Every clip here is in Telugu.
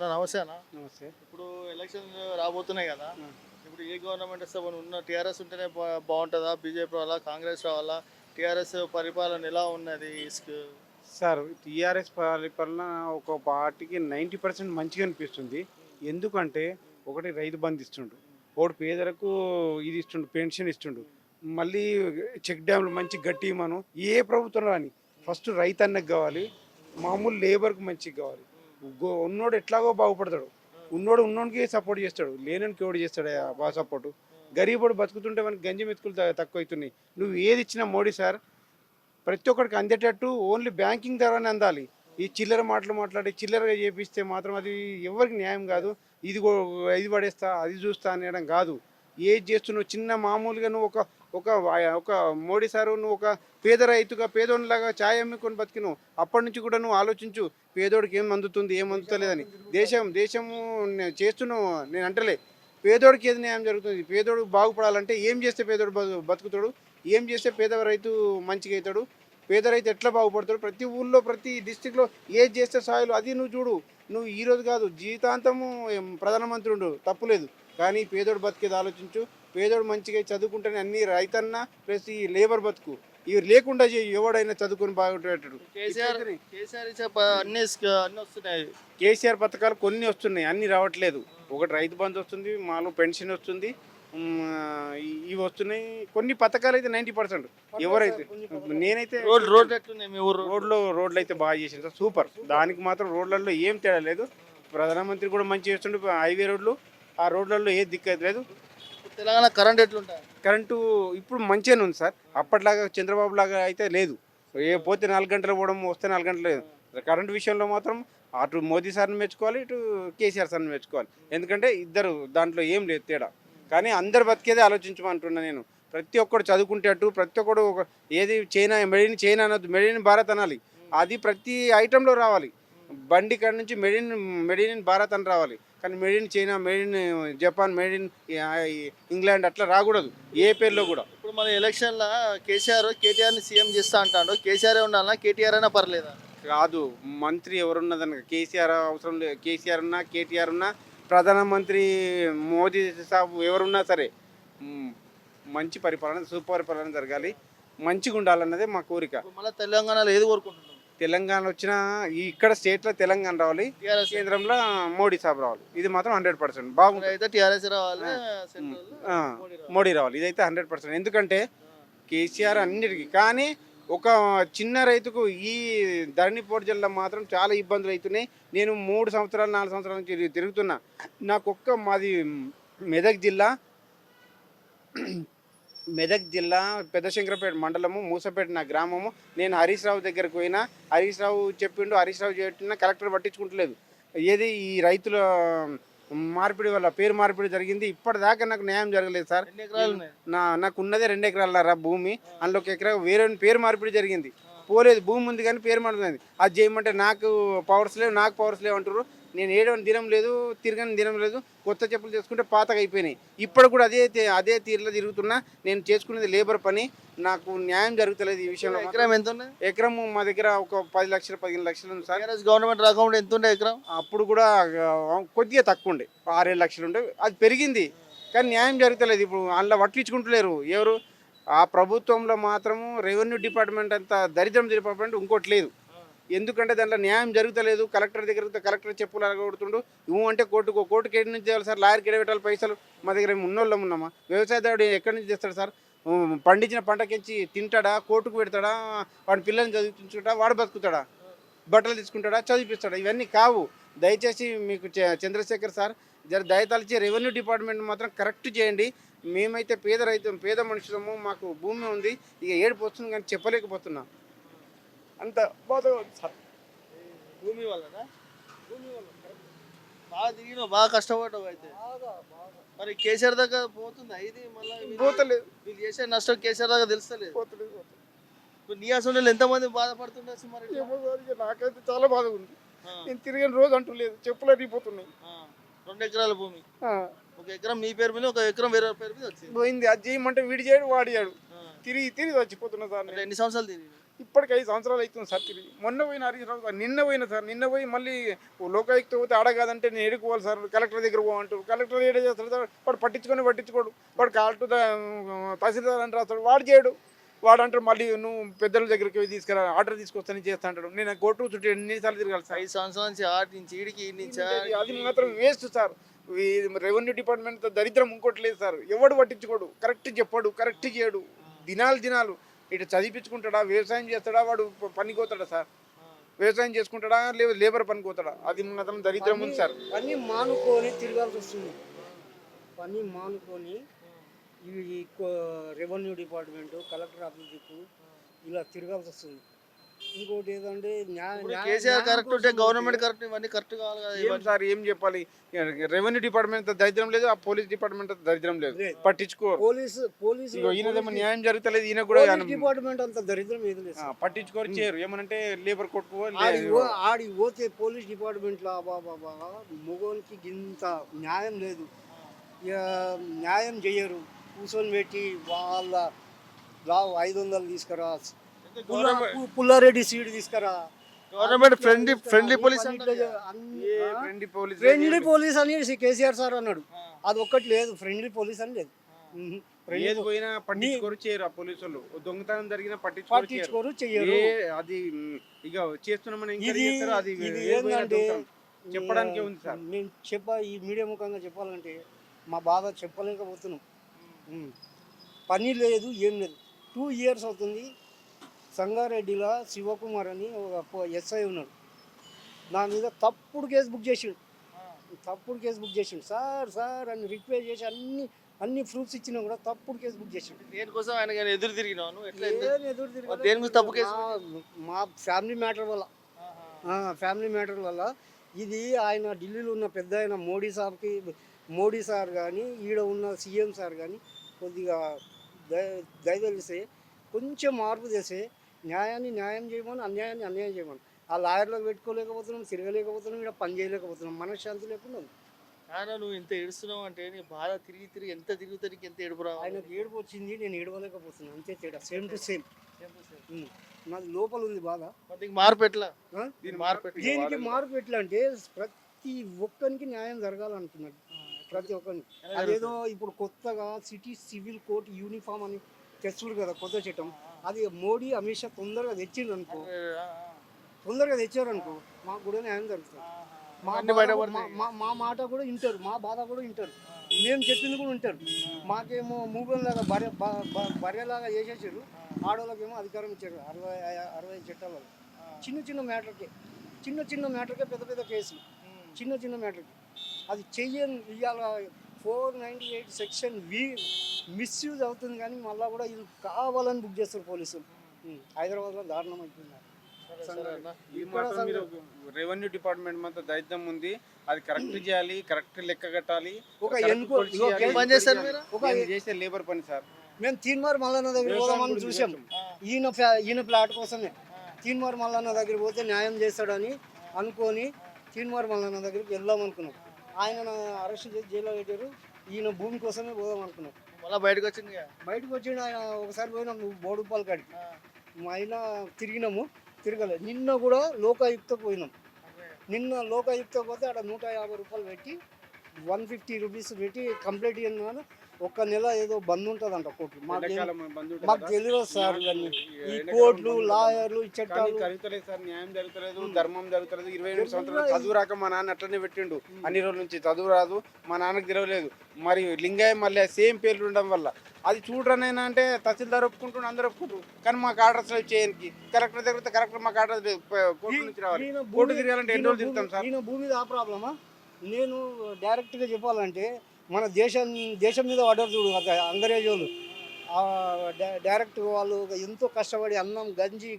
నా నమస్తే అన్న. నమస్తే. ఇప్పుడు ఎలక్షన్ రాబోతున్నాయి కదా. ఇప్పుడు ఏ గవర్నమెంట్ వస్తే మనం ఉన్న టీఆర్ఎస్ ఉంటేనే బాగుంటుందా? బీజేపీ రావాలా కాంగ్రెస్ రావాలా? టీఆర్ఎస్ పరిపాలన ఎలా ఉన్నది సార్ టీఆర్ఎస్ పరిపాలన ఒక పార్టీకి నైంటీ పర్సెంట్ మంచిగా అనిపిస్తుంది. ఎందుకంటే ఒకటి రైతు బంధు ఇస్తుండు. ఒకటి పేదలకు ఇది ఇస్తుండు పెన్షన్ ఇస్తుండు. మళ్ళీ చెక్ డ్యామ్లు మంచి గట్టి మనం ఏ ప్రభుత్వం రాని ఫస్ట్ రైతు అన్నకు కావాలి మామూలు లేబర్కి మంచిగా కావాలి. ఉన్నోడు ఎట్లాగో బాగుపడతాడు. ఉన్నోడు ఉన్నోడికి సపోర్ట్ చేస్తాడు. లేనోనికి ఎవడు చేస్తాడు ఆ బాగా సపోర్టు గరీబుడు బతుకుతుంటే మనకి గంజి మెతుకులు తక్కువ అవుతున్నాయి నువ్వు ఏది ఇచ్చినా మోడీ సార్ ప్రతి ఒక్కరికి అందేటట్టు ఓన్లీ బ్యాంకింగ్ ద్వారానే అందాలి. ఈ చిల్లర మాటలు మాట్లాడి చిల్లరగా చేపిస్తే మాత్రం అది ఎవరికి న్యాయం కాదు. ఇది ఇది పడేస్తా అది చూస్తా అనేయడం కాదు. ఏది చేస్తున్నావు? చిన్న మామూలుగా నువ్వు ఒక ఒక ఒక మోడీ సారు నువ్వు ఒక పేద రైతుగా పేదోనిలాగా ఛాయ్ అమ్ముకొని బతికినావు. అప్పటి నుంచి కూడా నువ్వు ఆలోచించు పేదోడికి ఏం అందుతుంది ఏం అందుతలేదని. దేశం దేశము చేస్తున్నావు నేను అంటలే. పేదోడికి ఏది న్యాయం జరుగుతుంది? పేదోడు బాగుపడాలంటే ఏం చేస్తే పేదోడు బతుకుతాడు? ఏం చేస్తే పేద రైతు మంచిగా అవుతాడు? పేద రైతు ఎట్లా బాగుపడతాడు? ప్రతి ఊళ్ళో ప్రతి డిస్టిక్లో ఏది చేస్తే సాయలు అది నువ్వు చూడు. నువ్వు ఈరోజు కాదు జీవితాంతము ప్రధానమంత్రి ఉండు. తప్పులేదు కానీ పేదోడు బతికేది ఆలోచించు. పేదోడు మంచిగా చదువుకుంటేనే అన్ని రైతన్న ప్లస్ ఈ లేబర్ బతుకు. ఇవి లేకుండా ఎవడైనా చదువుకొని బాగుండేటట్టు కేసీఆర్ పథకాలు కొన్ని వస్తున్నాయి అన్ని రావట్లేదు. ఒకటి రైతు బంధు వస్తుంది మాలో పెన్షన్ వస్తుంది ఇవి వస్తున్నాయి. కొన్ని పథకాలు అయితే నైంటీ పర్సెంట్. ఎవరైతే నేనైతే రోడ్లు రోడ్లు అయితే బాగా చేసింది సూపర్. దానికి మాత్రం రోడ్లలో ఏం తేడా లేదు. ప్రధానమంత్రి కూడా మంచి చేస్తుండే హైవే రోడ్లు. ఆ రోడ్లలో ఏ దిక్కదు లేదు. తెలంగాణ కరెంట్ ఎట్లుంటాయి? కరెంటు ఇప్పుడు మంచిగానే ఉంది సార్. అప్పట్లాగా చంద్రబాబు లాగా అయితే లేదు. ఏ పోతే నాలుగు గంటలు పోవడం వస్తే నాలుగు గంటలు లేదు. కరెంటు విషయంలో మాత్రం అటు మోదీ సార్ని మెచ్చుకోవాలి ఇటు కేసీఆర్ సార్ని మెచ్చుకోవాలి. ఎందుకంటే ఇద్దరు దాంట్లో ఏం లేదు తేడా. కానీ అందరు బతికేదే ఆలోచించమంటున్నా నేను. ప్రతి ఒక్కడు చదువుకుంటేట్టు ప్రతి ఒక్కడు ఒక ఏది చైనా మెడిన్ చైనా అనొద్దు మెడిన్ భారత్ అనాలి. అది ప్రతి ఐటెంలో రావాలి. బండి కాడ నుంచి మెడిన్ మెడిన్ భారత్ అని రావాలి. కానీ made in China made in Japan made in England అట్లా రాకూడదు. ఏ పేర్లో కూడా. ఇప్పుడు మన ఎలక్షన్లో కేసీఆర్ కేటీఆర్ని సీఎం చేస్తా అంటాడు. కేసీఆర్ ఉండాలన్నా కేటీఆర్ అయినా పర్లేదా? కాదు మంత్రి ఎవరున్నదనక కేసీఆర్ అవసరం లేదు కేసీఆర్ ఉన్నా కేటీఆర్ ఉన్నా ప్రధానమంత్రి మోదీ సాబ్ ఎవరున్నా సరే మంచి పరిపాలన సుపరిపాలన జరగాలి. మంచిగా ఉండాలన్నదే మా కోరిక. మళ్ళీ తెలంగాణలో ఏది కోరుకుంటున్నాం తెలంగాణ వచ్చిన ఇక్కడ స్టేట్లో తెలంగాణ రావాలి టీఆర్ఎస్ కేంద్రంలో మోడీ సాబ్ రావాలి. ఇది మాత్రం హండ్రెడ్ పర్సెంట్. బాగుంటుంది. అయితే టీఆర్ఎస్ రావాలి మోడీ రావాలి. ఇదైతే హండ్రెడ్ పర్సెంట్. ఎందుకంటే కేసీఆర్ అన్నిటికీ. కానీ ఒక చిన్న రైతుకు ఈ ధరణి పోటు జిల్లా మాత్రం చాలా ఇబ్బందులు అవుతున్నాయి. నేను మూడు సంవత్సరాలు నాలుగు సంవత్సరాల నుంచి తిరిగి- తిరుగుతున్నా. నాకు ఒక్క మాది మెదక్ జిల్లా. మెదక్ జిల్లా పెద్దశంకరపేట మండలము మూసపేట నా గ్రామము. నేను హరీష్ రావు దగ్గరకు పోయినా హరీష్ రావు చెప్పిండు హరీష్ రావు చెప్పినా కలెక్టర్ పట్టించుకుంటలేదు. ఏది ఈ రైతుల మార్పిడి వల్ల పేరు మార్పిడి జరిగింది ఇప్పటిదాకా నాకు న్యాయం జరగలేదు సార్. నా నాకు ఉన్నదే రెండు ఎకరాల భూమి. అందులో ఒక ఎకరా వేరే పేరు మార్పిడి జరిగింది. పోలేదు భూమి ఉంది కానీ పేరు మారుతుంది అది చేయమంటే నాకు పవర్స్ లేవు నాకు పవర్స్ లేవు అంటారు నేను ఏడవని దినం లేదు తిరగని దినం లేదు కొత్త చెప్పులు చేసుకుంటే పాతగా అయిపోయినాయి. ఇప్పుడు కూడా అదే అదే తీరులో తిరుగుతున్నా నేను చేసుకునేది లేబర్ పని నాకు న్యాయం జరుగుతలేదు ఈ విషయంలో. ఎకరం ఎంత ఎకరం మా దగ్గర ఒక పది లక్షలు పదిహేను లక్షలు ఉంది సార్. గవర్నమెంట్ రాకుండా ఎంత ఉండే ఎకరం? అప్పుడు కూడా కొద్దిగా తక్కువ ఉండే ఆరేడు లక్షలు ఉండే. అది పెరిగింది కానీ న్యాయం జరుగుతలేదు. ఇప్పుడు అందులో వట్లించుకుంటలేరు ఎవరు? ఆ ప్రభుత్వంలో మాత్రము రెవెన్యూ డిపార్ట్మెంట్ అంత దరిద్రం డిపార్ట్మెంట్ ఇంకోటి లేదు. ఎందుకంటే దాంట్లో న్యాయం జరుగుతలేదు. కలెక్టర్ దగ్గర కలెక్టర్ చెప్పులు అడగొడుతుండు ఇవ్వు అంటే కోర్టుకు కోర్టుకి ఎక్కడి నుంచి చేయాలి సార్. లాయర్కి ఎడబెట్టాలి పైసలు మా దగ్గర ఉన్నోళ్ళం ఉన్నామా? వ్యవసాయదారుడు ఎక్కడి నుంచి తెస్తాడు సార్? పండించిన పంటకించి తింటాడా? కోర్టుకు పెడతాడా? వాడి పిల్లల్ని చదివించుకుంటా వాడు బతుకుతాడా? బట్టలు తీసుకుంటాడా? చదివిపిస్తాడా? ఇవన్నీ కావు. దయచేసి మీకు చ- చంద్రశేఖర్ సార్ జర దయతలిచి రెవెన్యూ డిపార్ట్మెంట్ మాత్రం కరెక్ట్ చేయండి. మేమైతే పేద రైతు పేద మనుషులము మాకు భూమి ఉంది. ఇక ఏడుపు వస్తుంది కానీ చెప్పలేకపోతున్నా. అంత సార్. భూమి వల్లనా? భూమి వల్ల బాగా తిరిగినావు బాగా కష్టపడ్డావు అయితే. మరి కేసీఆర్ దగ్గర పోతుందా? ఇది మళ్ళీ పోతలేదు. వీళ్ళు చేసే నష్టం కేసీఆర్ దగ్గర తెలుస్తలేదు. పోతలేదు. ఇప్పుడు నీ అసలు ఎంతమంది బాధపడుతుండొచ్చు మరి నాకైతే చాలా బాధగా ఉంది. నేను తిరిగిన రోజు అంటూ లేదు చెప్పులు అడిగిపోతున్నాయి ఆ, రెండు ఎకరాల భూమి. ఒక ఎకరం మీ పేరు మీద ఒక ఎకరం వేరే పేరు మీద వచ్చింది. పోయింది. అది చేయమంటే వీడి చేయడు వాడి చేయడు. ఆ, తిరిగి తిరిగి చచ్చిపోతున్నా సార్. ఎన్ని సంవత్సరాలు తిరిగి ఇప్పటికి ఐదు సంవత్సరాలు అవుతుంది సార్ తిరిగి. మొన్న పోయిన హరీష్ రావు గారు, నిన్న పోయిన సార్ నిన్న పోయి మళ్ళీ లోకాయుక్త పోతే ఆడ కాదంటే నేను ఎడుకోవాలి సార్ కలెక్టర్ దగ్గర పోమంటారు కలెక్టర్ ఏడే చేస్తాడు సార్? వాడు పట్టించుకొని పట్టించుకోడు. వాడు కాల్ టు ద తహసీల్దార్ అని రాస్తాడు. వాడు చేయడు. వాడు అంటాడు మళ్ళీ నువ్వు పెద్దల దగ్గరికి తీసుకురా ఆర్డర్ తీసుకొస్తాను చేస్తా అంటాడు. నేను కోర్టు చుట్టూ ఎన్నిసార్లు తిరగాలి సార్. ఐదు సంవత్సరాల నుంచి ఆటి నుంచి ఈడికి ఈ నుంచి అది- మాత్రం వేస్ట్ సార్. ఈ రెవెన్యూ డిపార్ట్మెంట్ దరిద్రం ఇంకోటి లేదు సార్. ఎవడు పట్టించుకోడు. కరెక్ట్ చెప్పాడు కరెక్ట్ చేయడు. దినాలు దినాలు. ఇటు చదివించుకుంటాడా వ్యవసాయం చేస్తాడా వాడు ప- పనికి పోతాడా సార్? వ్యవసాయం చేసుకుంటాడా లేదా లేబర్ పనికి పోతాడా అది మాత్రం దరిద్రం ఉంది సార్. పని మానుకొని తిరగాల్సి వస్తుంది. పని మానుకొని ఇవి రెవెన్యూ డిపార్ట్మెంట్ కలెక్టర్ ఆఫీస్ ఇలా తిరగాల్సి వస్తుంది. ఇంకోటి ఏదంటే కేసీఆర్ కరెక్ట్ ఉంటే గవర్నమెంట్ కరెక్ట్ ఇవన్నీ కరెక్ట్ కావాలి కదా. ఏం ఇవన్నీ. సార్ ఏం చెప్పాలి? రెవెన్యూ డిపార్ట్మెంట్ దరిద్రం లేదు ఆ పోలీస్ డిపార్ట్మెంట్ దరిద్రం లేదు. పట్టించుకోరు పోలీసు పోలీసు ఈయనదేమో న్యాయం జరుగుతలేదు ఈయన కూడా డిపార్ట్మెంట్ అంత దరిద్రం ఏది లేదు. పట్టించుకోరు చేయరు. ఏమనంటే లేబర్ కొట్టుకో ఆడి పోతే పోలీస్ డిపార్ట్మెంట్లో బాబా మొగోనికి గింత న్యాయం లేదు. న్యాయం చెయ్యరు కూర్చొని పెట్టి వాళ్ళ ఐదు వందలు తీసుకురా పుల్లారెడ్డి సీడ్ తీసుకురా. Government friendly friendly police? Friendly police friendly police అని కేసీఆర్ సార్ అన్నాడు. అది ఒక్కటి లేదు ఫ్రెండ్లీ పోలీస్ అని లేదు. ఏది పోయినా పట్టించుకోరు చేయరు ఆ పోలీసు వాళ్ళు. ఓ దొంగతనం జరిగినా పట్టించుకోరు చేయరు. అది ఇక చేస్తున్నామని అది ఏంటంటే. చెప్పడానికే ఉంది సార్. నేను చెప్ప ఈ మీడియా ముఖంగా చెప్పాలంటే మా బాధ చెప్పలేకపోతున్నాం. పని లేదు ఏం లేదు. టూ ఇయర్స్ అవుతుంది. సంగారెడ్డిలో శివకుమార్ అని ఒక ఎస్ఐ ఉన్నాడు. నా మీద తప్పుడు కేసు బుక్ చేసిండు. తప్పుడు కేసు బుక్ చేసిండు. సార్ సార్ అని రిక్వెస్ట్ చేసి అన్ని అన్ని ప్రూఫ్స్ ఇచ్చినా కూడా తప్పుడు కేసు బుక్ చేసిండు. దేనికోసం ఆయన ఎదురు ఎట్లా ఎదురు- గురించి తప్పు కేసు మా- ఫ్యామిలీ మ్యాటర్ వల్ల. ఫ్యామిలీ మ్యాటర్ వల్ల ఇది ఆయన ఢిల్లీలో ఉన్న పెద్ద ఆయన మోడీ సార్కి మోడీ సార్ కానీ ఈడ ఉన్న సీఎం సార్ కానీ కొద్దిగా దయ- దయదలిస్తే కొంచెం మార్పు చేస్తే న్యాయాన్ని న్యాయం చేయమని అన్యాయాన్ని అన్యాయం చేయమని. ఆ లాయర్లకు పెట్టుకోలేకపోతున్నాం తిరగలేకపోతున్నాం ఇక్కడ పని చేయలేకపోతున్నాం. మనశ్శాంతి లేకుండా. ఆయన నువ్వు ఇంత ఏడుస్తున్నావు అంటే నీ బాధ తిరిగి తిరిగి ఎంత తిరిగితే నీకు ఎంత ఏడుపు రావాలి? ఆయనకు ఏడుపు వచ్చింది నేను ఏడవలేకపోతున్నాను. అంతే తేడా. సేమ్ టు సేమ్ నాది లోపల ఉంది బాధ. మరి నీకు మార్పు ఎట్లా? ఆ? దీని మార్పు ఎట్లా? దీనికి మార్పు ఎట్లా అంటే ప్రతి ఒక్కరికి న్యాయం జరగాలనుకున్నాడు. ప్రతి ఒక్కరికి అదేదో ఇప్పుడు కొత్తగా సిటీ సివిల్ కోర్ట్ యూనిఫామ్ అని తెచ్చుడు కదా కొత్త చట్టం. అది మోడీ అమిత్ షా తొందరగా తెచ్చిండు అనుకో తొందరగా తెచ్చారు అనుకో మాకు కూడా న్యాయం జరుగుతుంది. మా. మా- మా- మా మాట కూడా వింటారు మా బాధ కూడా వింటారు. మేము చెప్పింది కూడా వింటారు. మాకేమో మూగంలాగా బ- బర్రెలాగా చేసేసారు. ఆడవాళ్ళకేమో అధికారం ఇచ్చారు అరవై అరవై చట్టాల. చిన్న చిన్న మ్యాటర్కే చిన్న చిన్న మ్యాటర్కే పెద్ద పెద్ద కేసులు. చిన్న చిన్న మ్యాటర్కి. అది చెయ్యని ఇవాళ ఫోర్ నైంటీ ఎయిట్ సెక్షన్ వి మిస్యూజ్ అవుతుంది కానీ మళ్ళీ కూడా ఇది కావాలని బుక్ చేస్తారు పోలీసులు. హైదరాబాద్లో దారుణం అయిపోయింది. ఈ ఇక్కడ మాత్రం మీరు రెవెన్యూ డిపార్ట్మెంట్ మొత్తం దరిద్రం ఉంది. అది కరెక్ట్ చేయాలి కరెక్ట్ లెక్క కట్టాలి. ఒక చేసే లేబర్ పని సార్. మేము తీన్మార్ మల్లన్న దగ్గర పోదామని చూసాం. ఈయన ఈయన ప్లాట్ కోసమే. తీన్మార్ మల్లన్న దగ్గర పోతే న్యాయం చేస్తాడని అనుకొని తీన్మార్ మల్లన్న దగ్గరికి వెళ్దాం అనుకున్నాం. ఆయన అరెస్ట్ చేసి జైల్లో పెట్టారు. ఈయన భూమి కోసమే పోదాం అనుకున్నాం. మళ్ళీ బయటకు వచ్చింది. బయటకు వచ్చిండు ఆయన ఒకసారి పోయినాం బోడుపాల కాడికి. ఆయన తిరిగినాము. తిరగలేదు నిన్న కూడా లోకాయుక్తకు పోయినాం. నిన్న లోకాయుక్త పోతే అక్కడ నూట యాభై రూపాయలు పెట్టి వన్ ఫిఫ్టీ రూపీస్ పెట్టి కంప్లీట్ చేయను ఒక్క నెల ఏదో బంద్ ఉంటుందంట కోర్టు మాకు. తెలియదు సార్ ఇవన్నీ. ఈ కోర్టులు. లాయర్లు ఈ చట్టాలు జరుగుతలేదు సార్ న్యాయం జరుగుతలేదు ధర్మం జరుగుతలేదు. ఇరవై రెండు సంవత్సరాలు చదువు రాక మా నాన్న అట్లనే పెట్టిండు. అన్ని రోజుల నుంచి చదువు రాదు మా నాన్నకు తెలవలేదు. మరి లింగాయ మళ్ళీ సేమ్ పేర్లు ఉండడం వల్ల అది చూడరనైనా అంటే తహసీల్దార్ ఒప్పుకుంటుండు అందరూ ఒప్పుకుంటారు. కానీ మాకు ఆర్డర్స్ లేవు చేయడానికి కలెక్టర్ దగ్గర కరెక్టర్ మాకు ఆర్డర్ కోర్టు నుంచి రావాలి. కోర్టు తిరగాలంటే ఎన్ని రోజులు తిరుగుతాం సార్? భూమి ఆ ప్రాబ్లమా? నేను డైరెక్ట్గా చెప్పాలంటే మన దేశం దేశం మీద పడ్డారు చూడు ఒక అంగ్రేజ్ డైరెక్ట్ వాళ్ళు ఎంతో కష్టపడి అన్నం గంజి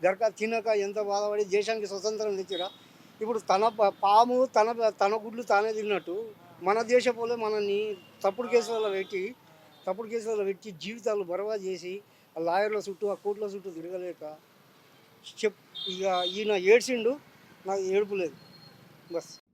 గరక తినక ఎంత బాధపడి దేశానికి స్వతంత్రం తెచ్చిరా? ఇప్పుడు తన పాము తన తన గుడ్లు తానే తిన్నట్టు మన దేశ పోలే మనల్ని తప్పుడు కేసులలో పెట్టి తప్పుడు కేసులలో పెట్టి జీవితాలు బర్బాద్ చేసి ఆ లాయర్ల చుట్టూ ఆ కోర్టుల చుట్టూ తిరగలేక చెప్ ఇక ఈయన ఏడ్చిండు నాకు ఏడుపు లేదు. బస్.